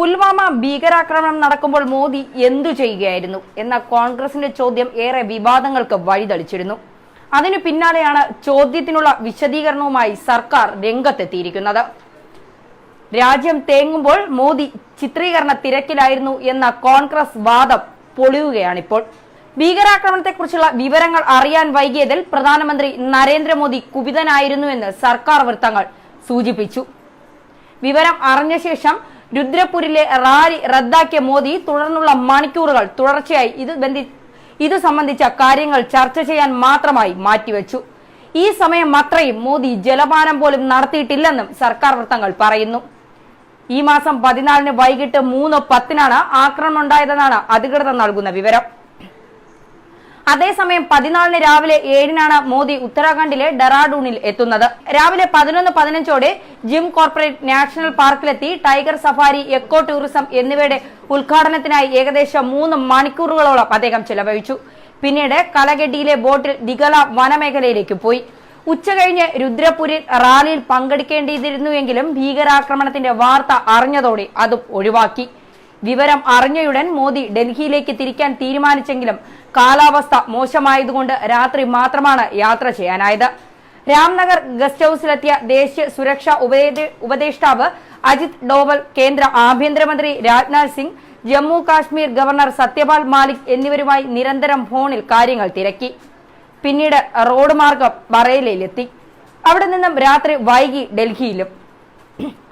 പുൽവാമ ഭീകരാക്രമണം നടക്കുമ്പോൾ മോദി എന്തു ചെയ്യുകയായിരുന്നു എന്ന കോൺഗ്രസിന്റെ ചോദ്യം ഏറെ വിവാദങ്ങൾക്ക് വഴിതെളിച്ചിരുന്നു. അതിനു പിന്നാലെയാണ് ചോദ്യത്തിനുള്ള വിശദീകരണവുമായി സർക്കാർ രംഗത്തെത്തിയിരിക്കുന്നത്. രാജ്യം തേങ്ങുമ്പോൾ മോദി ചിത്രീകരണ തിരക്കിലായിരുന്നു എന്ന കോൺഗ്രസ് വാദം പൊളിയുകയാണിപ്പോൾ. ഭീകരാക്രമണത്തെക്കുറിച്ചുള്ള വിവരങ്ങൾ അറിയാൻ വൈകിയതിൽ പ്രധാനമന്ത്രി നരേന്ദ്രമോദി കുപിതനായിരുന്നുവെന്ന് സർക്കാർ വൃത്തങ്ങൾ സൂചിപ്പിച്ചു. വിവരം അറിഞ്ഞ ശേഷം രുദ്രപൂരിലെ റാലി റദ്ദാക്കിയ മോദി തുടർന്നുള്ള മണിക്കൂറുകൾ തുടർച്ചയായി ഇത് ബന്ധി ഇത് സംബന്ധിച്ച കാര്യങ്ങൾ ചർച്ച ചെയ്യാൻ മാത്രമായി മാറ്റിവെച്ചു. ഈ സമയം അത്രയും മോദി ജലപാനം പോലും നടത്തിയിട്ടില്ലെന്നും സർക്കാർ വൃത്തങ്ങൾ പറയുന്നു. ഈ മാസം പതിനാലിന് വൈകിട്ട് മൂന്ന് പത്തിനാണ് ആക്രമണം ഉണ്ടായതെന്നാണ് അധികൃതർ നൽകുന്ന വിവരം. അതേസമയം പതിനാലിന് രാവിലെ ഏഴിനാണ് മോദി ഉത്തരാഖണ്ഡിലെ ഡെറാഡൂണിൽ എത്തുന്നത്. രാവിലെ പതിനൊന്ന് പതിനഞ്ചോടെ ജിം കോർപ്പറേറ്റ് നാഷണൽ പാർക്കിലെത്തി ടൈഗർ സഫാരി എക്കോ ടൂറിസം എന്നിവയുടെ ഉദ്ഘാടനത്തിനായി ഏകദേശം മൂന്ന് മണിക്കൂറുകളോളം അദ്ദേഹം ചെലവഴിച്ചു. പിന്നീട് കലഗഡിയിലെ ബോട്ടിൽ ദിഗല വനമേഖലയിലേക്ക് പോയി. ഉച്ചകഴിഞ്ഞ് രുദ്രപുരിൽ റാലിയിൽ പങ്കെടുക്കേണ്ടിയിരുന്നുവെങ്കിലും ഭീകരാക്രമണത്തിന്റെ വാർത്ത അറിഞ്ഞതോടെ അതും ഒഴിവാക്കി. വിവരം അറിഞ്ഞയുടൻ മോദി ഡൽഹിയിലേക്ക് തിരിക്കാൻ തീരുമാനിച്ചെങ്കിലും കാലാവസ്ഥ മോശമായതുകൊണ്ട് രാത്രി മാത്രമാണ് യാത്ര ചെയ്യാനായത്. രാംനഗർ ഗസ്റ്റ് ഹൌസിലെത്തിയ ദേശീയ സുരക്ഷാ ഉപദേ- ഉപദേഷ്ടാവ് അജിത് ഡോവൽ കേന്ദ്ര ആഭ്യന്തരമന്ത്രി രാജ്നാഥ് സിംഗ് ജമ്മു കാശ്മീർ ഗവർണർ സത്യപാൽ മാലിക് എന്നിവരുമായി നിരന്തരം ഫോണിൽ കാര്യങ്ങൾ തിരക്കി. പിന്നീട് റോഡ് മാർഗം ബറേലയിലെത്തി. അവിടെ നിന്നും രാത്രി വൈകി ഡൽഹിയിലും.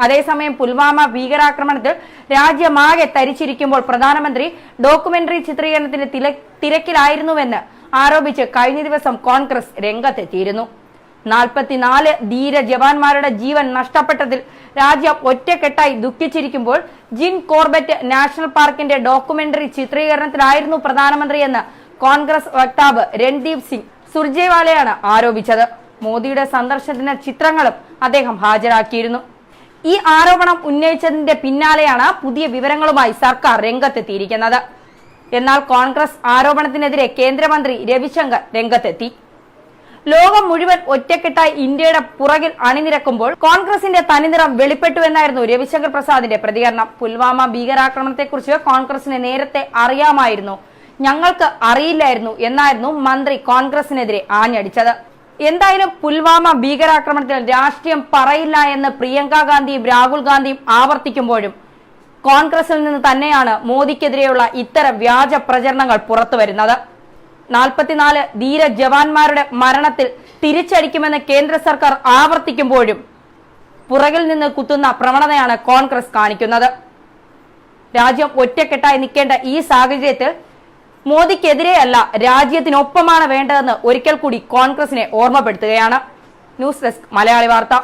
അതേസമയം പുൽവാമ ഭീകരാക്രമണത്തിൽ രാജ്യമാകെ തരിച്ചിരിക്കുമ്പോൾ പ്രധാനമന്ത്രി ഡോക്യുമെന്ററി ചിത്രീകരണത്തിന് തില- തിരക്കിലായിരുന്നുവെന്ന് ആരോപിച്ച് കഴിഞ്ഞ ദിവസം കോൺഗ്രസ് രംഗത്തെത്തിയിരുന്നു. നാൽപ്പത്തിനാല് ധീര ജവാന്മാരുടെ ജീവൻ നഷ്ടപ്പെട്ടതിൽ രാജ്യം ഒറ്റക്കെട്ടായി ദുഃഖിച്ചിരിക്കുമ്പോൾ ജിൻ കോർബറ്റ് നാഷണൽ പാർക്കിന്റെ ഡോക്യുമെന്ററി ചിത്രീകരണത്തിലായിരുന്നു പ്രധാനമന്ത്രിയെന്ന് കോൺഗ്രസ് വക്താവ് രൺദീപ് സിംഗ് സുർജേവാലയാണ് ആരോപിച്ചത്. മോദിയുടെ സന്ദർശനത്തിന് ചിത്രങ്ങളും അദ്ദേഹം ഹാജരാക്കിയിരുന്നു. ഈ ആരോപണം ഉന്നയിച്ചതിന്റെ പിന്നാലെയാണ് പുതിയ വിവരങ്ങളുമായി സർക്കാർ രംഗത്തെത്തിയിരിക്കുന്നത്. എന്നാൽ കോൺഗ്രസ് ആരോപണത്തിനെതിരെ കേന്ദ്രമന്ത്രി രവിശങ്കർ രംഗത്തെത്തി. ലോകം മുഴുവൻ ഒറ്റക്കെട്ടായി ഇന്ത്യയുടെ പുറകിൽ അണിനിരക്കുമ്പോൾ കോൺഗ്രസിന്റെ തനിനിറം വെളിപ്പെട്ടുവെന്നായിരുന്നു രവിശങ്കർ പ്രസാദിന്റെ പ്രതികരണം. പുൽവാമ ഭീകരാക്രമണത്തെക്കുറിച്ച് കോൺഗ്രസിന് നേരത്തെ അറിയാമായിരുന്നു. ഞങ്ങൾക്ക് അറിയില്ലായിരുന്നു എന്നായിരുന്നു മന്ത്രി കോൺഗ്രസിനെതിരെ ആഞ്ഞടിച്ചത്. എന്തായാലും പുൽവാമ ഭീകരാക്രമണത്തിൽ രാഷ്ട്രീയം പറയില്ല എന്ന് പ്രിയങ്ക ഗാന്ധിയും രാഹുൽ ഗാന്ധിയും ആവർത്തിക്കുമ്പോഴും കോൺഗ്രസിൽ നിന്ന് തന്നെയാണ് മോദിക്കെതിരെയുള്ള ഇത്തരം വ്യാജ പ്രചരണങ്ങൾ പുറത്തുവരുന്നത്. നാൽപ്പത്തിനാല് ധീര ജവാന്മാരുടെ മരണത്തിൽ തിരിച്ചടിക്കുമെന്ന് കേന്ദ്ര സർക്കാർ ആവർത്തിക്കുമ്പോഴും പുറകിൽ നിന്ന് കുത്തുന്ന പ്രവണതയാണ് കോൺഗ്രസ് കാണിക്കുന്നത്. രാജ്യം ഒറ്റക്കെട്ടായി നിൽക്കേണ്ട ഈ സാഹചര്യത്തിൽ മോദിക്കെതിരെയല്ല രാജ്യത്തിനൊപ്പമാണ് വേണ്ടതെന്ന് ഒരിക്കൽ കൂടി കോൺഗ്രസിനെ ഓർമ്മപ്പെടുത്തുകയാണ്. ന്യൂസ് ഡെസ്ക് മലയാളി വാർത്ത.